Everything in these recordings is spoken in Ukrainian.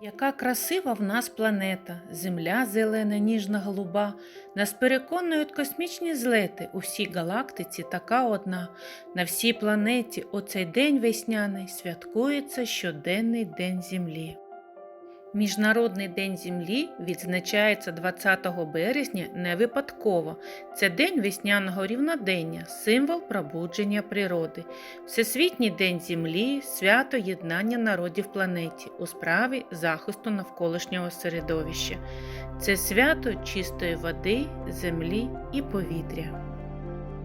Яка красива в нас планета, земля зелена, ніжна голуба. Нас переконують космічні злети. У всій галактиці така одна. На всій планеті оцей день весняний святкується щоденний день Землі. Міжнародний день Землі відзначається 20 березня не випадково. Це день весняного рівнодення, символ пробудження природи. Всесвітній день Землі свято єднання народів планеті у справі захисту навколишнього середовища. Це свято чистої води, землі і повітря.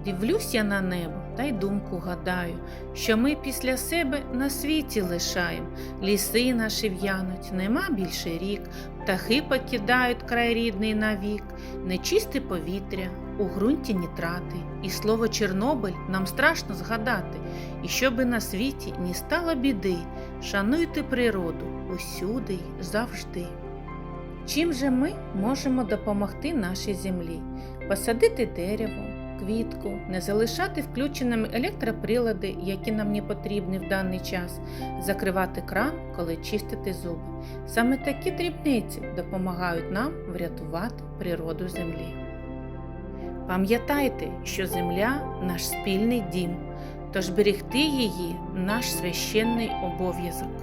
Дивлюсь я на небо та й думку гадаю, що ми після себе на світі лишаєм, ліси наші в'януть, нема більше рік, птахи покидають край рідний навік, нечисте повітря, у ґрунті нітрати, і слово Чорнобиль нам страшно згадати, і щоби на світі ні стало біди, шануйте природу усюди й завжди. Чим же ми можемо допомогти нашій землі? Посадити дерево, квітку, не залишати включеними електроприлади, які нам не потрібні в даний час, закривати кран, коли чистити зуби. Саме такі дрібниці допомагають нам врятувати природу землі. Пам'ятайте, що земля наш спільний дім, тож берегти її наш священний обов'язок.